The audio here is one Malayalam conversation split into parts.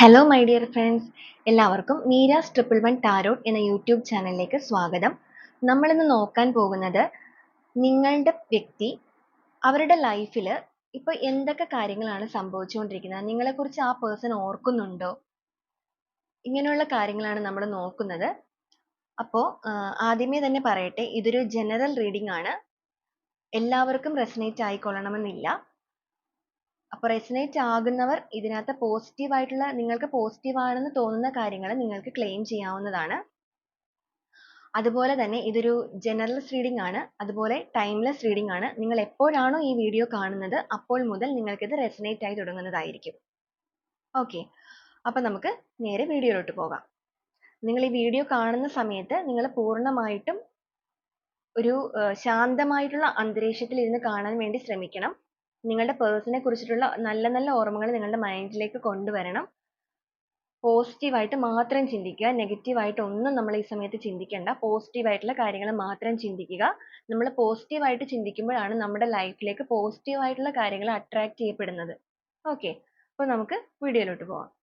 ഹലോ മൈ ഡിയർ ഫ്രണ്ട്സ് എല്ലാവർക്കും മീരാസ് ട്രിപ്പിൾ വൺ ടാരോട്ട് എന്ന യൂട്യൂബ് ചാനലിലേക്ക് സ്വാഗതം. നമ്മളിന്ന് നോക്കാൻ പോകുന്നത് നിങ്ങളുടെ വ്യക്തി അവരുടെ ലൈഫിൽ ഇപ്പോൾ എന്തൊക്കെ കാര്യങ്ങളാണ് സംഭവിച്ചുകൊണ്ടിരിക്കുന്നത്? നിങ്ങളെക്കുറിച്ച് ആ പേഴ്സൺ ഓർക്കുന്നുണ്ടോ? ഇങ്ങനെയുള്ള കാര്യങ്ങളാണ് നമ്മൾ നോക്കുന്നത്. അപ്പോൾ ആദ്യമേ തന്നെ പറയട്ടെ ഇതൊരു ജനറൽ റീഡിംഗ് ആണ്. എല്ലാവർക്കും റെസനേറ്റ് ആയിക്കൊള്ളണമെന്നില്ല. അപ്പോൾ റെസനേറ്റ് ആകുന്നവർ ഇതിനകത്ത് പോസിറ്റീവായിട്ടുള്ള നിങ്ങൾക്ക് പോസിറ്റീവാണെന്ന് തോന്നുന്ന കാര്യങ്ങൾ നിങ്ങൾക്ക് ക്ലെയിം ചെയ്യാവുന്നതാണ്. അതുപോലെ തന്നെ ഇതൊരു ജനറൽസ് റീഡിംഗ് ആണ്. അതുപോലെ ടൈംലെസ് റീഡിംഗ് ആണ്. നിങ്ങൾ എപ്പോഴാണോ ഈ വീഡിയോ കാണുന്നത് അപ്പോൾ മുതൽ നിങ്ങൾക്കിത് റെസനേറ്റ് ആയി തുടങ്ങുന്നതായിരിക്കും. ഓക്കെ അപ്പോൾ നമുക്ക് നേരെ വീഡിയോയിലോട്ട് പോകാം. നിങ്ങൾ ഈ വീഡിയോ കാണുന്ന സമയത്ത് നിങ്ങൾ പൂർണമായിട്ടും ഒരു ശാന്തമായിട്ടുള്ള അന്തരീക്ഷത്തിൽ ഇരുന്ന് കാണാൻ വേണ്ടി ശ്രമിക്കണം. നിങ്ങളുടെ പേഴ്സണെ കുറിച്ചിട്ടുള്ള നല്ല നല്ല ഓർമ്മകൾ നിങ്ങളുടെ മൈൻഡിലേക്ക് കൊണ്ടുവരണം. പോസിറ്റീവായിട്ട് മാത്രം ചിന്തിക്കുക. നെഗറ്റീവായിട്ട് ഒന്നും നമ്മൾ ഈ സമയത്ത് ചിന്തിക്കേണ്ട. പോസിറ്റീവായിട്ടുള്ള കാര്യങ്ങൾ മാത്രം ചിന്തിക്കുക. നമ്മൾ പോസിറ്റീവായിട്ട് ചിന്തിക്കുമ്പോഴാണ് നമ്മുടെ ലൈഫിലേക്ക് പോസിറ്റീവായിട്ടുള്ള കാര്യങ്ങൾ അട്രാക്ട് ചെയ്യപ്പെടുന്നത്. ഓക്കെ അപ്പോൾ നമുക്ക് വീഡിയോയിലോട്ട് പോവാം.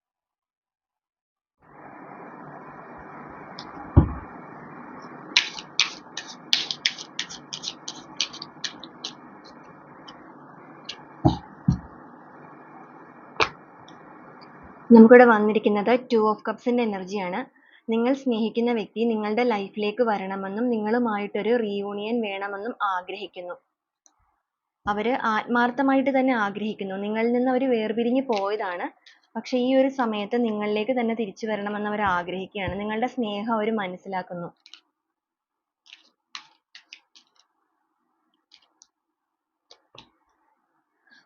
നമുക്കിവിടെ വന്നിരിക്കുന്നത് ടു ഓഫ് കപ്സിന്റെ എനർജിയാണ് നിങ്ങൾ സ്നേഹിക്കുന്ന വ്യക്തി നിങ്ങളുടെ ലൈഫിലേക്ക് വരണമെന്നും നിങ്ങളുമായിട്ടൊരു റീയൂണിയൻ വേണമെന്നും ആഗ്രഹിക്കുന്നു. അവർ ആത്മാർത്ഥമായിട്ട് തന്നെ ആഗ്രഹിക്കുന്നു. നിങ്ങളിൽ നിന്ന് അവർ വേർപിരിഞ്ഞ് പോയതാണ്. പക്ഷെ ഈ ഒരു സമയത്ത് നിങ്ങളിലേക്ക് തന്നെ തിരിച്ചു വരണമെന്ന് അവർ ആഗ്രഹിക്കുകയാണ്. നിങ്ങളുടെ സ്നേഹം അവർ മനസ്സിലാക്കുന്നു.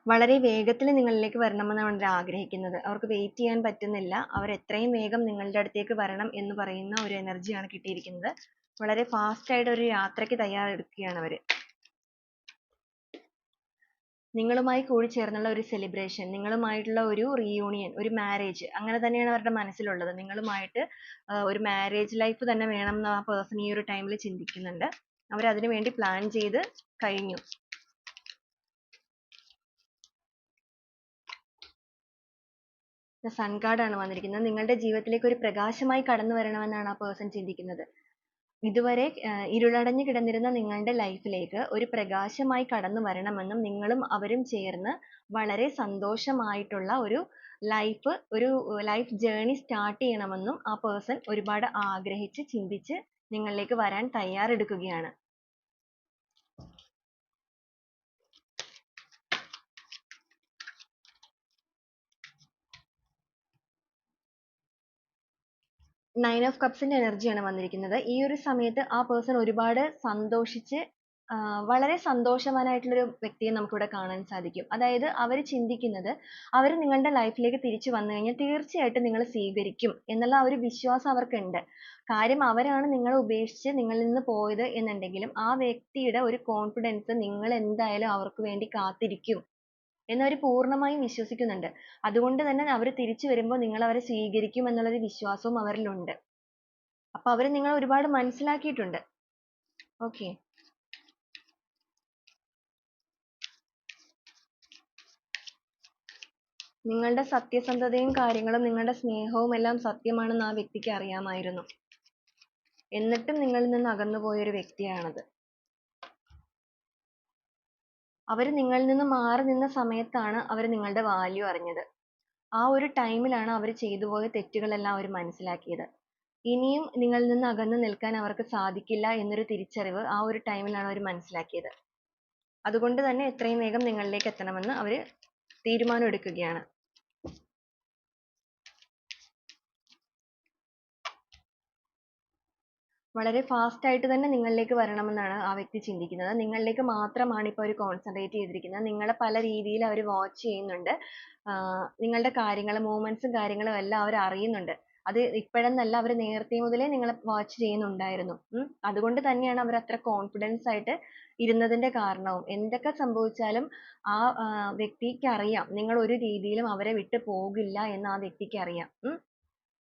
വളരെ വേഗത്തിൽ നിങ്ങളിലേക്ക് വരണമെന്നാണ് ആഗ്രഹിക്കുന്നത്. അവർക്ക് വെയിറ്റ് ചെയ്യാൻ പറ്റുന്നില്ല. അവർ എത്രയും വേഗം നിങ്ങളുടെ അടുത്തേക്ക് വരണം എന്ന് പറയുന്ന ഒരു എനർജിയാണ് കിട്ടിയിരിക്കുന്നത്. വളരെ ഫാസ്റ്റ് ആയിട്ട് ഒരു യാത്രയ്ക്ക് തയ്യാറെടുക്കുകയാണ് അവർ നിങ്ങളുമായി കൂടി ചേർന്നുള്ള ഒരു സെലിബ്രേഷൻ നിങ്ങളുമായിട്ടുള്ള ഒരു റീയൂണിയൻ ഒരു മാരേജ് അങ്ങനെ തന്നെയാണ് അവരുടെ മനസ്സിലുള്ളത്. നിങ്ങളുമായിട്ട് ഒരു മാരേജ് ലൈഫ് തന്നെ വേണം എന്ന് ആ പേഴ്സൺ ഈ ഒരു ടൈമിൽ ചിന്തിക്കുന്നുണ്ട്. അവർ അതിനു വേണ്ടി പ്ലാൻ ചെയ്ത് കഴിഞ്ഞു. സൺ ആണ് വന്നിരിക്കുന്നത്. നിങ്ങളുടെ ജീവിതത്തിലേക്ക് ഒരു പ്രകാശമായി കടന്നു വരണമെന്നാണ് ആ പേഴ്സൺ ചിന്തിക്കുന്നത്. ഇതുവരെ ഇരുളടഞ്ഞു കിടന്നിരുന്ന നിങ്ങളുടെ ലൈഫിലേക്ക് ഒരു പ്രകാശമായി കടന്നു വരണമെന്നും നിങ്ങളും അവരും ചേർന്ന് വളരെ സന്തോഷമായിട്ടുള്ള ഒരു ലൈഫ് ഒരു ലൈഫ് ജേർണി സ്റ്റാർട്ട് ചെയ്യണമെന്നും ആ പേഴ്സൺ ഒരുപാട് ആഗ്രഹിച്ച് ചിന്തിച്ച് നിങ്ങളിലേക്ക് വരാൻ തയ്യാറെടുക്കുകയാണ്. നയൻ ഓഫ് കപ്സിന്റെ എനർജിയാണ് വന്നിരിക്കുന്നത്. ഈ ഒരു സമയത്ത് ആ പേഴ്സൺ ഒരുപാട് സന്തോഷിച്ച് വളരെ സന്തോഷവാനായിട്ടുള്ളൊരു വ്യക്തിയെ നമുക്കിവിടെ കാണാൻ സാധിക്കും. അതായത് അവർ ചിന്തിക്കുന്നത് അവർ നിങ്ങളുടെ ലൈഫിലേക്ക് തിരിച്ചു വന്നു കഴിഞ്ഞാൽ തീർച്ചയായിട്ടും നിങ്ങൾ സ്വീകരിക്കും എന്നുള്ള ഒരു വിശ്വാസം അവർക്കുണ്ട്. കാര്യം അവരാണ് നിങ്ങളെ ഉപേക്ഷിച്ച് നിങ്ങളിൽ നിന്ന് പോയത് എന്നുണ്ടെങ്കിലും ആ വ്യക്തിയുടെ ഒരു കോൺഫിഡൻസ് നിങ്ങൾ എന്തായാലും അവർക്ക് വേണ്ടി കാത്തിരിക്കും. എന്നവർ പൂർണമായും വിശ്വസിക്കുന്നുണ്ട്. അതുകൊണ്ട് തന്നെ അവർ തിരിച്ചു വരുമ്പോൾ നിങ്ങൾ അവരെ സ്വീകരിക്കും എന്നുള്ളൊരു വിശ്വാസവും അവരിലുണ്ട്. അപ്പൊ അവർ നിങ്ങൾ ഒരുപാട് മനസ്സിലാക്കിയിട്ടുണ്ട്. ഓക്കെ. നിങ്ങളുടെ സത്യസന്ധതയും കാര്യങ്ങളും നിങ്ങളുടെ സ്നേഹവും എല്ലാം സത്യമാണെന്ന് ആ വ്യക്തിക്ക് അറിയാമായിരുന്നു. എന്നിട്ടും നിങ്ങളിൽ നിന്ന് അകന്നു പോയ ഒരു വ്യക്തിയാണത്. അവർ നിങ്ങളിൽ നിന്ന് മാറി നിന്ന സമയത്താണ് അവർ നിങ്ങളുടെ വാല്യൂ അറിഞ്ഞത്. ആ ഒരു ടൈമിലാണ് അവർ ചെയ്തുപോയ തെറ്റുകളെല്ലാം അവർ മനസ്സിലാക്കിയത്. ഇനിയും നിങ്ങളിൽ നിന്ന് അകന്നു നിൽക്കാൻ അവർക്ക് സാധിക്കില്ല എന്നൊരു തിരിച്ചറിവ് ആ ഒരു ടൈമിലാണ് അവർ മനസ്സിലാക്കിയത്. അതുകൊണ്ട് തന്നെ എത്രയും വേഗം നിങ്ങളിലേക്ക് എത്തണമെന്ന് അവർ തീരുമാനം വളരെ ഫാസ്റ്റ് ആയിട്ട് തന്നെ നിങ്ങളിലേക്ക് വരണമെന്നാണ് ആ വ്യക്തി ചിന്തിക്കുന്നത്. നിങ്ങളിലേക്ക് മാത്രമാണ് ഇപ്പോൾ അവർ കോൺസെൻട്രേറ്റ് ചെയ്തിരിക്കുന്നത്. നിങ്ങളെ പല രീതിയിൽ അവർ വാച്ച് ചെയ്യുന്നുണ്ട്. നിങ്ങളുടെ കാര്യങ്ങൾ മൂവ്മെന്റ്സും കാര്യങ്ങളും എല്ലാം അവർ അറിയുന്നുണ്ട്. അത് ഇപ്പോഴെന്നല്ല അവർ നേരത്തെ മുതലേ നിങ്ങളെ വാച്ച് ചെയ്യുന്നുണ്ടായിരുന്നു. അതുകൊണ്ട് തന്നെയാണ് അവർ അത്ര കോൺഫിഡൻസ് ആയിട്ട് ഇരുന്നതിന്റെ കാരണവും. എന്തൊക്കെ സംഭവിച്ചാലും ആ വ്യക്തിക്ക് അറിയാം നിങ്ങൾ ഒരു രീതിയിലും അവരെ വിട്ടു പോകില്ല എന്ന് ആ വ്യക്തിക്ക് അറിയാം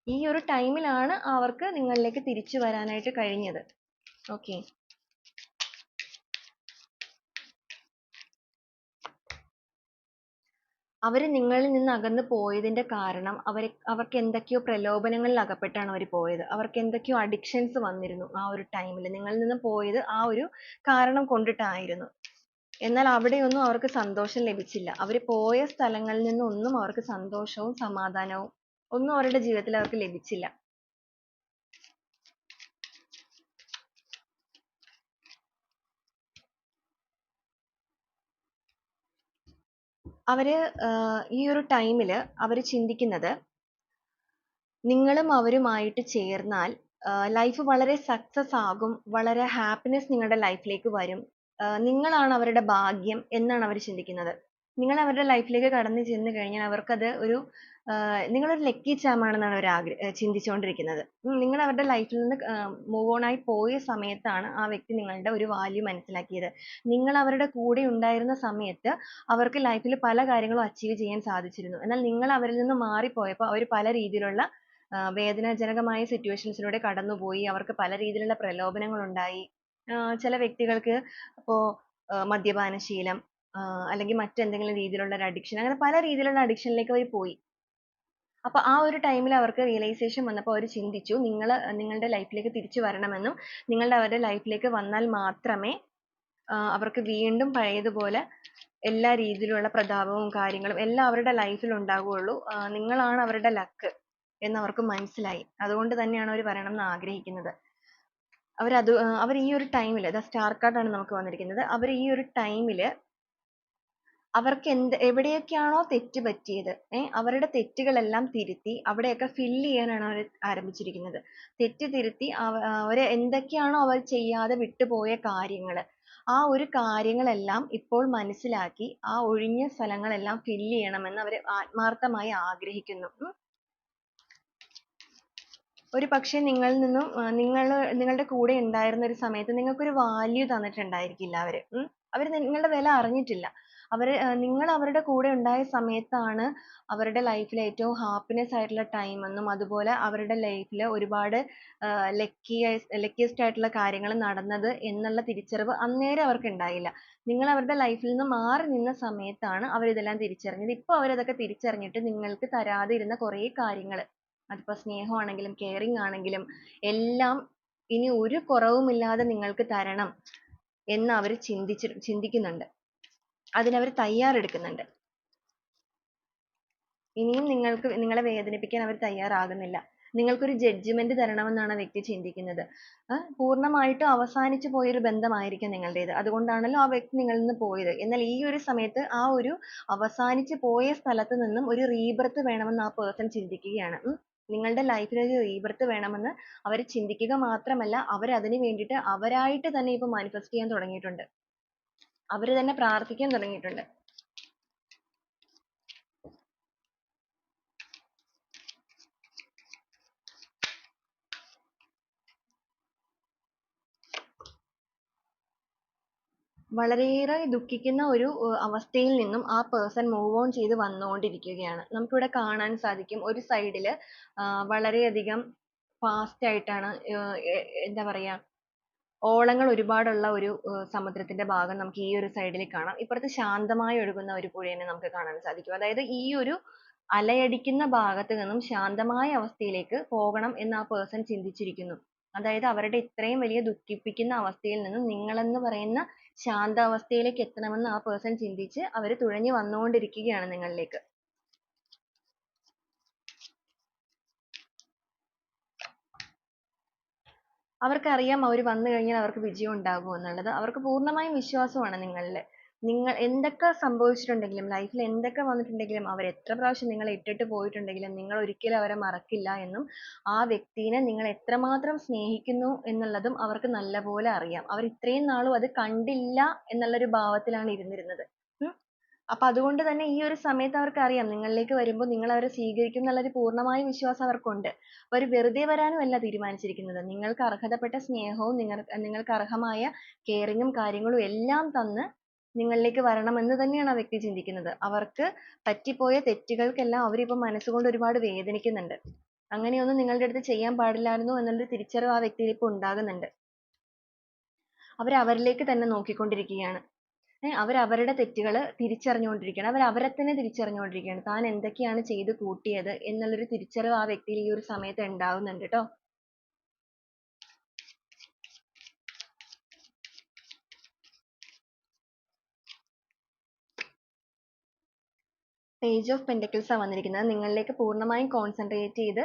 ഈ ഒരു ടൈമിലാണ് അവർക്ക് നിങ്ങളിലേക്ക് തിരിച്ചു വരാനായിട്ട് കഴിഞ്ഞത് ഓക്കെ അവർ നിങ്ങളിൽ നിന്ന് അകന്നു പോയതിന്റെ കാരണം അവർ അവർക്ക് എന്തൊക്കെയോ പ്രലോഭനങ്ങളിൽ അകപ്പെട്ടാണ് അവർ പോയത്. അവർക്ക് എന്തൊക്കെയോ അഡിക്ഷൻസ് വന്നിരുന്നു ആ ഒരു ടൈമിൽ നിങ്ങളിൽ നിന്ന് പോയത് ആ ഒരു കാരണം കൊണ്ടിട്ടായിരുന്നു. എന്നാൽ അവിടെയൊന്നും അവർക്ക് സന്തോഷം ലഭിച്ചില്ല. അവർ പോയ സ്ഥലങ്ങളിൽ നിന്നൊന്നും അവർക്ക് സന്തോഷവും സമാധാനവും ഒന്നും അവരുടെ ജീവിതത്തിൽ അവർക്ക് ലഭിച്ചില്ല. അവർ ഈ ഒരു time ൽ അവർ ചിന്തിക്കുന്നത് നിങ്ങളും അവരുമായിട്ട് ചേർന്നാൽ ലൈഫ് വളരെ സക്സസ് ആകും. വളരെ ഹാപ്പിനെസ് നിങ്ങളുടെ ലൈഫിലേക്ക് വരും. നിങ്ങളാണ് അവരുടെ ഭാഗ്യം എന്നാണ് അവർ ചിന്തിക്കുന്നത്. നിങ്ങൾ അവരുടെ ലൈഫിലേക്ക് ലേക്ക് കടന്നു ചെന്ന് കഴിഞ്ഞാൽ അവർക്കത് ഒരു നിങ്ങളൊരു ലക്കി ചാമാണെന്നാണ് അവർ ആഗ്ര ചിന്തിച്ചുകൊണ്ടിരിക്കുന്നത്. നിങ്ങൾ അവരുടെ ലൈഫിൽ നിന്ന് മൂവ് ഓൺ ആയി പോയ സമയത്താണ് ആ വ്യക്തി നിങ്ങളുടെ ഒരു വാല്യൂ മനസ്സിലാക്കിയത്. നിങ്ങൾ അവരുടെ കൂടെ ഉണ്ടായിരുന്ന സമയത്ത് അവർക്ക് ലൈഫിൽ പല കാര്യങ്ങളും അച്ചീവ് ചെയ്യാൻ സാധിച്ചിരുന്നു. എന്നാൽ നിങ്ങൾ അവരിൽ നിന്ന് മാറിപ്പോയപ്പോൾ അവർ പല രീതിയിലുള്ള വേദനാജനകമായ സിറ്റുവേഷൻസിലൂടെ കടന്നുപോയി. അവർക്ക് പല രീതിയിലുള്ള പ്രലോഭനങ്ങൾ ഉണ്ടായി. ചില വ്യക്തികൾക്ക് ഇപ്പോൾ മദ്യപാനശീലം അല്ലെങ്കിൽ മറ്റെന്തെങ്കിലും രീതിയിലുള്ള ഒരു അഡിക്ഷൻ അങ്ങനെ പല രീതിയിലുള്ള അഡിക്ഷനിലേക്ക് അവർ പോയി. അപ്പൊ ആ ഒരു ടൈമിൽ അവർക്ക് റിയലൈസേഷൻ വന്നപ്പോൾ അവർ ചിന്തിച്ചു നിങ്ങൾ നിങ്ങളുടെ ലൈഫിലേക്ക് തിരിച്ചു വരണമെന്നും നിങ്ങളുടെ അവരുടെ ലൈഫിലേക്ക് വന്നാൽ മാത്രമേ അവർക്ക് വീണ്ടും പഴയതുപോലെ എല്ലാ രീതിയിലുള്ള പ്രതാപവും കാര്യങ്ങളും എല്ലാം അവരുടെ ലൈഫിൽ ഉണ്ടാകുകയുള്ളൂ നിങ്ങളാണ് അവരുടെ ലക്ക് എന്ന് അവർക്ക് മനസ്സിലായി. അതുകൊണ്ട് തന്നെയാണ് അവർ വരണം എന്ന് ആഗ്രഹിക്കുന്നത്. അവരത് അവർ ഈ ഒരു ടൈമിൽ ദ സ്റ്റാർ കാർഡാണ് നമുക്ക് വന്നിരിക്കുന്നത്. അവർ ഈ ഒരു ൽ അവർക്ക് എന്ത് എവിടെയൊക്കെയാണോ തെറ്റ് പറ്റിയത് ഏഹ് അവരുടെ തെറ്റുകളെല്ലാം തിരുത്തി അവിടെയൊക്കെ fill ചെയ്യാനാണ് അവർ ആരംഭിച്ചിരിക്കുന്നത്. തെറ്റ് തിരുത്തി അവ അവർ എന്തൊക്കെയാണോ അവർ ചെയ്യാതെ വിട്ടുപോയ കാര്യങ്ങൾ ആ ഒരു കാര്യങ്ങളെല്ലാം ഇപ്പോൾ മനസ്സിലാക്കി ആ ഒഴിഞ്ഞ സ്ഥലങ്ങളെല്ലാം fill ചെയ്യണമെന്ന് അവർ ആത്മാർത്ഥമായി ആഗ്രഹിക്കുന്നു. ഉം ഒരുപക്ഷേ നിങ്ങളിൽ നിന്നും നിങ്ങൾ നിങ്ങളുടെ കൂടെ ഉണ്ടായിരുന്ന ഒരു സമയത്ത് നിങ്ങൾക്ക് ഒരു value തന്നിട്ടുണ്ടായിരിക്കില്ല അവർ അവർ നിങ്ങളുടെ വില അറിഞ്ഞിട്ടില്ല. അവർ നിങ്ങൾ അവരുടെ കൂടെ ഉണ്ടായ സമയത്താണ് അവരുടെ ലൈഫിൽ ഏറ്റവും ഹാപ്പിനെസ് ആയിട്ടുള്ള ടൈം എന്നും അതുപോലെ അവരുടെ ലൈഫിൽ ഒരുപാട് ലക്കിയസ് ലക്കിയസ്റ്റ് ആയിട്ടുള്ള കാര്യങ്ങൾ നടന്നത് എന്നുള്ള തിരിച്ചറിവ് അന്നേരം അവർക്ക് ഉണ്ടായില്ല. നിങ്ങൾ അവരുടെ ലൈഫിൽ നിന്ന് മാറി നിന്ന സമയത്താണ് അവർ ഇതെല്ലാം തിരിച്ചറിഞ്ഞത്. ഇപ്പൊ അവർ അതൊക്കെ തിരിച്ചറിഞ്ഞിട്ട് നിങ്ങൾക്ക് തരാതെ ഇരുന്ന കുറേ കാര്യങ്ങൾ അതിപ്പോ സ്നേഹമാണെങ്കിലും കെയറിങ് ആണെങ്കിലും എല്ലാം ഇനി ഒരു കുറവുമില്ലാതെ നിങ്ങൾക്ക് തരണം എന്ന് അവർ ചിന്തിച്ച് ചിന്തിക്കുന്നുണ്ട്. അതിന് അവർ തയ്യാറെടുക്കുന്നുണ്ട്. ഇനിയും നിങ്ങൾക്ക് നിങ്ങളെ വേദനിപ്പിക്കാൻ അവർ തയ്യാറാകുന്നില്ല. നിങ്ങൾക്കൊരു ജഡ്ജ്മെന്റ് തരണമെന്നാണ് ആ വ്യക്തി ചിന്തിക്കുന്നത്. പൂർണമായിട്ട് അവസാനിച്ചു പോയ ഒരു ബന്ധമായിരിക്കാം നിങ്ങളുടേത്. അതുകൊണ്ടാണല്ലോ ആ വ്യക്തി നിങ്ങളിൽ നിന്ന് പോയത്. എന്നാൽ ഈ ഒരു സമയത്ത് ആ ഒരു അവസാനിച്ചു പോയ സ്ഥലത്ത് നിന്നും ഒരു റീബർത്ത് വേണമെന്ന് ആ പേഴ്സൺ ചിന്തിക്കുകയാണ്. നിങ്ങളുടെ ലൈഫിൽ ഒരു റീബർത്ത് വേണമെന്ന് അവർ ചിന്തിക്കുക മാത്രമല്ല അവർ അതിന് വേണ്ടിയിട്ട് അവരായിട്ട് തന്നെ ഇപ്പോൾ മാനിഫെസ്റ്റ് ചെയ്യാൻ തുടങ്ങിയിട്ടുണ്ട്. അവർ തന്നെ പ്രാർത്ഥിക്കാൻ തുടങ്ങിയിട്ടുണ്ട്. വളരെയേറെ ദുഃഖിക്കുന്ന ഒരു അവസ്ഥയിൽ നിന്നും ആ പേഴ്സൺ മൂവ് ഓൺ ചെയ്ത് വന്നുകൊണ്ടിരിക്കുകയാണ്. നമുക്കിവിടെ കാണാൻ സാധിക്കും ഒരു സൈഡിൽ വളരെയധികം ഫാസ്റ്റ് ആയിട്ടാണ് എന്താ പറയാ ഓളങ്ങൾ ഒരുപാടുള്ള ഒരു സമുദ്രത്തിന്റെ ഭാഗം നമുക്ക് ഈ ഒരു സൈഡിൽ കാണാം. ഇപ്പുറത്ത് ശാന്തമായി ഒഴുകുന്ന ഒരു പുഴയെ നമുക്ക് കാണാൻ സാധിക്കും. അതായത് ഈ ഒരു അലയടിക്കുന്ന ഭാഗത്ത് നിന്നും ശാന്തമായ അവസ്ഥയിലേക്ക് പോകണം എന്ന് ആ പേഴ്സൺ ചിന്തിച്ചിരിക്കുന്നു. അതായത് അവരുടെ ഇത്രയും വലിയ ദുഃഖിപ്പിക്കുന്ന അവസ്ഥയിൽ നിന്നും നിങ്ങളെന്ന് പറയുന്ന ശാന്താവസ്ഥയിലേക്ക് എത്തണമെന്ന് ആ പേഴ്സൺ ചിന്തിച്ച് അവർ തുഴഞ്ഞു വന്നുകൊണ്ടിരിക്കുകയാണ് നിങ്ങളിലേക്ക്. അവർക്കറിയാം അവർ വന്നു കഴിഞ്ഞാൽ അവർക്ക് വിജയം ഉണ്ടാകും എന്നുള്ളത്. അവർക്ക് പൂർണമായും വിശ്വാസമാണ് നിങ്ങളിൽ നിങ്ങൾ എന്തൊക്കെ സംഭവിച്ചിട്ടുണ്ടെങ്കിലും ലൈഫിൽ എന്തൊക്കെ വന്നിട്ടുണ്ടെങ്കിലും അവർ എത്ര പ്രാവശ്യം നിങ്ങളെ ഇട്ടിട്ട് പോയിട്ടുണ്ടെങ്കിലും നിങ്ങൾ ഒരിക്കലും അവരെ മറക്കില്ല എന്നും ആ വ്യക്തിനെ നിങ്ങൾ എത്രമാത്രം സ്നേഹിക്കുന്നു എന്നുള്ളതും അവർക്ക് നല്ലപോലെ അറിയാം. അവർ ഇത്രയും നാളും അത് കണ്ടില്ല എന്നുള്ള ഒരു ഭാവത്തിലാണ് ഇരുന്നിരുന്നത്. അപ്പൊ അതുകൊണ്ട് തന്നെ ഈ ഒരു സമയത്ത് അവർക്കറിയാം നിങ്ങളിലേക്ക് വരുമ്പോൾ നിങ്ങൾ അവരെ സ്വീകരിക്കും എന്നുള്ള ഒരു പൂർണമായ വിശ്വാസം അവർക്കുണ്ട്. അവർ വെറുതെ വരാനും അല്ല തീരുമാനിച്ചിരിക്കുന്നത്. നിങ്ങൾക്ക് അർഹതപ്പെട്ട സ്നേഹവും നിങ്ങൾ നിങ്ങൾക്ക് അർഹമായ കെയറിങ്ങും കാര്യങ്ങളും എല്ലാം തന്ന് നിങ്ങളിലേക്ക് വരണമെന്ന് തന്നെയാണ് ആ വ്യക്തി ചിന്തിക്കുന്നത്. അവർക്ക് പറ്റിപ്പോയ തെറ്റുകൾക്കെല്ലാം അവരിപ്പോൾ മനസ്സുകൊണ്ട് ഒരുപാട് വേദനിക്കുന്നുണ്ട്. അങ്ങനെയൊന്നും നിങ്ങളുടെ അടുത്ത് ചെയ്യാൻ പാടില്ലായിരുന്നു എന്നുള്ള തിരിച്ചറിവ് ആ വ്യക്തിയിൽ ഇപ്പോൾ ഉണ്ടാകുന്നുണ്ട്. അവർ അവരിലേക്ക് തന്നെ നോക്കിക്കൊണ്ടിരിക്കുകയാണ്. അവർ അവരുടെ തെറ്റുകൾ തിരിച്ചറിഞ്ഞുകൊണ്ടിരിക്കുകയാണ്. അവർ അവരെ തന്നെ തിരിച്ചറിഞ്ഞുകൊണ്ടിരിക്കുകയാണ്. താൻ എന്തൊക്കെയാണ് ചെയ്ത് കൂട്ടിയത് എന്നുള്ളൊരു തിരിച്ചറിവ് ആ വ്യക്തിയിൽ ഈ ഒരു സമയത്ത് ഉണ്ടാവുന്നുണ്ട് ട്ടോ. പേജ് ഓഫ് പെന്റക്കിൾസ് ആണ് വന്നിരിക്കുന്നത്. നിങ്ങളിലേക്ക് പൂർണമായും കോൺസെൻട്രേറ്റ് ചെയ്ത്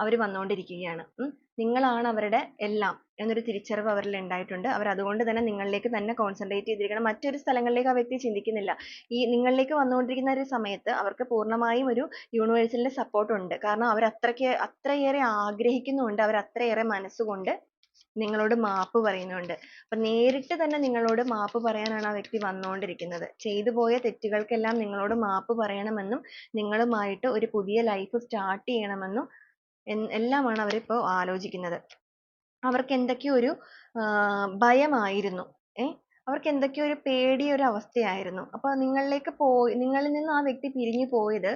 അവർ വന്നുകൊണ്ടിരിക്കുകയാണ് നിങ്ങളാണ് അവരുടെ എല്ലാം എന്നൊരു തിരിച്ചറിവ് അവരിൽ ഉണ്ടായിട്ടുണ്ട്. അവർ അതുകൊണ്ട് തന്നെ നിങ്ങളിലേക്ക് തന്നെ കോൺസെൻട്രേറ്റ് ചെയ്തിരിക്കണം. മറ്റൊരു സ്ഥലങ്ങളിലേക്ക് ആ വ്യക്തി ചിന്തിക്കുന്നില്ല. ഈ നിങ്ങളിലേക്ക് വന്നുകൊണ്ടിരിക്കുന്ന ഒരു സമയത്ത് അവർക്ക് പൂർണമായും ഒരു യൂണിവേഴ്സലിന്റെ സപ്പോർട്ട് ഉണ്ട്. കാരണം അവർ അത്രയ്ക്ക് അത്രയേറെ ആഗ്രഹിക്കുന്നുണ്ട്. അവർ അത്രയേറെ മനസ്സുകൊണ്ട് നിങ്ങളോട് മാപ്പ് പറയുന്നുണ്ട്. അപ്പൊ നേരിട്ട് തന്നെ നിങ്ങളോട് മാപ്പ് പറയാനാണ് ആ വ്യക്തി വന്നുകൊണ്ടിരിക്കുന്നത് ചെയ്തു പോയ തെറ്റുകൾക്കെല്ലാം നിങ്ങളോട് മാപ്പ് പറയണമെന്നും നിങ്ങളുമായിട്ട് ഒരു പുതിയ ലൈഫ് സ്റ്റാർട്ട് ചെയ്യണമെന്നും എല്ലാമാണ് അവരിപ്പോൾ ആലോചിക്കുന്നത്. അവർക്ക് എന്തൊക്കെയോ ഒരു ഭയമായിരുന്നു ഏ? അവർക്ക് എന്തൊക്കെയോ ഒരു പേടിയ ഒരു അവസ്ഥയായിരുന്നു അപ്പോൾ നിങ്ങളിലേക്ക് പോയി നിങ്ങളിൽ നിന്ന് ആ വ്യക്തി പിരിഞ്ഞു പോയത്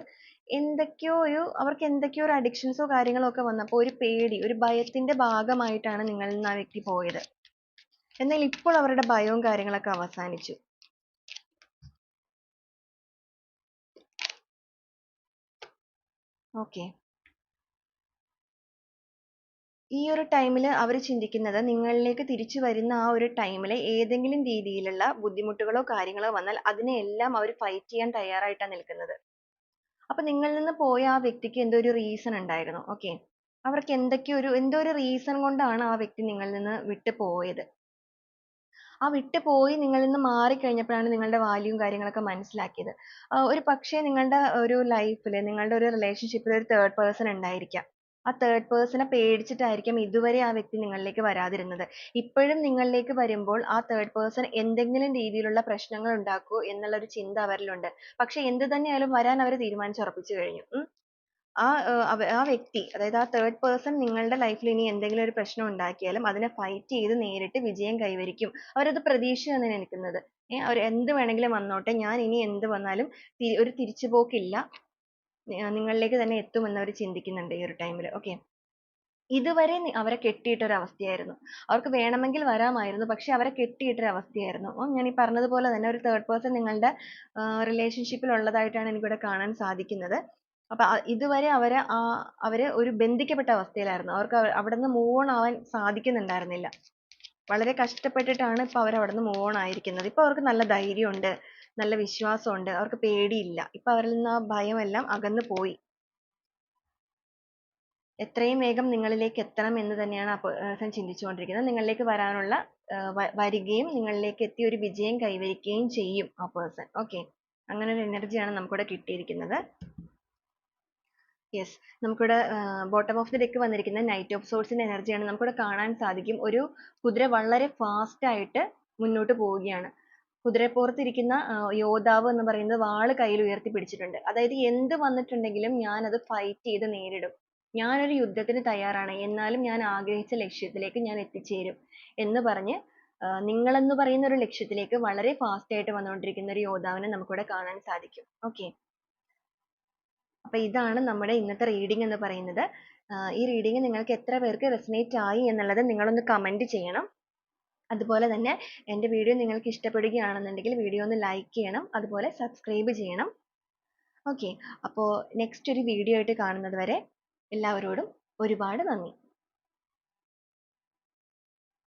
എന്തൊക്കെയോ ഒരു അവർക്ക് എന്തൊക്കെയോ ഒരു അഡിക്ഷൻസോ കാര്യങ്ങളോ ഒക്കെ വന്നപ്പോൾ ഒരു പേടി ഒരു ഭയത്തിന്റെ ഭാഗമായിട്ടാണ് നിങ്ങളിൽ നിന്ന് ആ വ്യക്തി പോയത്. എന്നാൽ ഇപ്പോൾ അവരുടെ ഭയവും കാര്യങ്ങളൊക്കെ അവസാനിച്ചു. ഓക്കെ. ഈ ഒരു ടൈമിൽ അവർ ചിന്തിക്കുന്നത് നിങ്ങളിലേക്ക് തിരിച്ചു വരുന്ന ആ ഒരു ടൈമിൽ ഏതെങ്കിലും രീതിയിലുള്ള ബുദ്ധിമുട്ടുകളോ കാര്യങ്ങളോ വന്നാൽ അതിനെയെല്ലാം അവർ ഫൈറ്റ് ചെയ്യാൻ തയ്യാറായിട്ടാണ് നിൽക്കുന്നത്. അപ്പൊ നിങ്ങളിൽ നിന്ന് പോയ ആ വ്യക്തിക്ക് എന്തോ ഒരു റീസൺ ഉണ്ടായിരുന്നു. ഓക്കെ അവർക്ക് എന്തൊക്കെ ഒരു എന്തോ ഒരു റീസൺ കൊണ്ടാണ് ആ വ്യക്തി നിങ്ങളിൽ നിന്ന് വിട്ടു പോയത്? ആ വിട്ടു പോയി നിങ്ങളിൽ നിന്ന് മാറിക്കഴിഞ്ഞപ്പോഴാണ് നിങ്ങളുടെ വാല്യൂവും കാര്യങ്ങളൊക്കെ മനസ്സിലാക്കിയത്. ഒരു പക്ഷേ നിങ്ങളുടെ ഒരു ലൈഫിൽ നിങ്ങളുടെ ഒരു റിലേഷൻഷിപ്പിൽ ഒരു തേർഡ് പേഴ്സൺ ഉണ്ടായിരിക്കാം. ആ തേർഡ് പേഴ്സണെ പേടിച്ചിട്ടായിരിക്കും ഇതുവരെ ആ വ്യക്തി നിങ്ങളിലേക്ക് വരാതിരുന്നത്. ഇപ്പോഴും നിങ്ങളിലേക്ക് വരുമ്പോൾ ആ തേർഡ് പേഴ്സൺ എന്തെങ്കിലും രീതിയിലുള്ള പ്രശ്നങ്ങൾ ഉണ്ടാക്കുമോ എന്നുള്ളൊരു ചിന്ത അവരിലുണ്ട്. പക്ഷെ എന്ത് തന്നെയായാലും വരാൻ അവർ തീരുമാനിച്ചുറപ്പിച്ചു കഴിഞ്ഞു. ആ ആ വ്യക്തി അതായത് ആ തേർഡ് പേഴ്സൺ നിങ്ങളുടെ ലൈഫിൽ ഇനി എന്തെങ്കിലും ഒരു പ്രശ്നം ഉണ്ടാക്കിയാലും അതിനെ ഫൈറ്റ് ചെയ്ത് നേരിട്ട് വിജയം കൈവരിക്കും. അവരത് പ്രതീക്ഷയാണ് നിൽക്കുന്നത്. അവർ എന്ത് വേണമെങ്കിലും വന്നോട്ടെ. ഞാൻ ഇനി എന്ത് വന്നാലും ഒരു തിരിച്ചുപോക്കില്ല. നിങ്ങളിലേക്ക് തന്നെ എത്തുമെന്ന് അവർ ചിന്തിക്കുന്നുണ്ട് ഈ ഒരു ടൈമിൽ ഓക്കെ. ഇതുവരെ അവരെ കെട്ടിയിട്ട ഒരു അവസ്ഥയായിരുന്നു അവർക്ക് വേണമെങ്കിൽ വരാമായിരുന്നു പക്ഷെ അവരെ കെട്ടിയിട്ട ഒരു അവസ്ഥയായിരുന്നു ഉം ഞാൻ ഈ പറഞ്ഞതുപോലെ തന്നെ ഒരു തേർഡ് പേഴ്സൺ നിങ്ങളുടെ റിലേഷൻഷിപ്പിൽ ഉള്ളതായിട്ടാണ് എനിക്കിവിടെ കാണാൻ സാധിക്കുന്നത്. അപ്പൊ ഇതുവരെ അവരെ ആ അവർ ഒരു ബന്ധിക്കപ്പെട്ട അവസ്ഥയിലായിരുന്നു. അവർക്ക് അവിടെ നിന്ന് മൂവ് ഓൺ ആവാൻ സാധിക്കുന്നുണ്ടായിരുന്നില്ല. വളരെ കഷ്ടപ്പെട്ടിട്ടാണ് ഇപ്പൊ അവർ അവിടെ നിന്ന് മൂവ് ഓൺ ആയിരിക്കുന്നത്. ഇപ്പൊ അവർക്ക് നല്ല ധൈര്യമുണ്ട്. നല്ല വിശ്വാസമുണ്ട്. അവർക്ക് പേടിയില്ല. ഇപ്പൊ അവരിൽ നിന്ന് ആ ഭയമെല്ലാം അകന്നു പോയി. എത്രയും വേഗം നിങ്ങളിലേക്ക് എത്തണം എന്ന് തന്നെയാണ് പേഴ്സൺ ചിന്തിച്ചുകൊണ്ടിരിക്കുന്നത്. നിങ്ങളിലേക്ക് വരാനുള്ള വരികയും നിങ്ങളിലേക്ക് എത്തി ഒരു വിജയം കൈവരിക്കുകയും ചെയ്യും ആ പേഴ്സൺ ഓക്കെ അങ്ങനെ ഒരു എനർജിയാണ് നമുക്കിവിടെ കിട്ടിയിരിക്കുന്നത്. യെസ് നമുക്കിവിടെ ബോട്ടം ഓഫ് ദി ഡെക്ക് വന്നിരിക്കുന്ന നൈറ്റ് ഓഫ് സോഴ്സിന്റെ എനർജിയാണ് നമുക്കിവിടെ കാണാൻ സാധിക്കും. ഒരു കുതിര വളരെ ഫാസ്റ്റ് ആയിട്ട് മുന്നോട്ട് പോവുകയാണ്. കുതിരപ്പുറത്തിരിക്കുന്ന യോദ്ധാവ് എന്ന് പറയുന്നത് വാൾ കയ്യിൽ ഉയർത്തി പിടിച്ചിട്ടുണ്ട്. അതായത് എന്ത് വന്നിട്ടുണ്ടെങ്കിലും ഞാൻ അത് ഫൈറ്റ് ചെയ്ത് നേരിടും. ഞാനൊരു യുദ്ധത്തിന് തയ്യാറാണ്. എന്നാലും ഞാൻ ആഗ്രഹിച്ച ലക്ഷ്യത്തിലേക്ക് ഞാൻ എത്തിച്ചേരും എന്ന് പറഞ്ഞ് നിങ്ങളെന്ന് പറയുന്ന ഒരു ലക്ഷ്യത്തിലേക്ക് വളരെ ഫാസ്റ്റ് ആയിട്ട് വന്നുകൊണ്ടിരിക്കുന്ന ഒരു യോദ്ധാവിനെ നമുക്കിവിടെ കാണാൻ സാധിക്കും. ഓക്കെ അപ്പൊ ഇതാണ് നമ്മുടെ ഇന്നത്തെ റീഡിംഗ് എന്ന് പറയുന്നത്. ഈ റീഡിംഗ് നിങ്ങൾക്ക് എത്ര പേർക്ക് റെസനേറ്റ് ആയി എന്നുള്ളത് നിങ്ങളൊന്ന് കമന്റ് ചെയ്യണം. അതുപോലെ തന്നെ എന്റെ വീഡിയോ നിങ്ങൾക്ക് ഇഷ്ടപ്പെടുകയാണെന്നുണ്ടെങ്കിൽ വീഡിയോ ഒന്ന് ലൈക്ക് ചെയ്യണം അതുപോലെ സബ്സ്ക്രൈബ് ചെയ്യണം. ഓക്കെ അപ്പോൾ നെക്സ്റ്റ് ഒരു വീഡിയോ ആയിട്ട് കാണുന്നത് വരെ എല്ലാവരോടും ഒരുപാട് നന്ദി.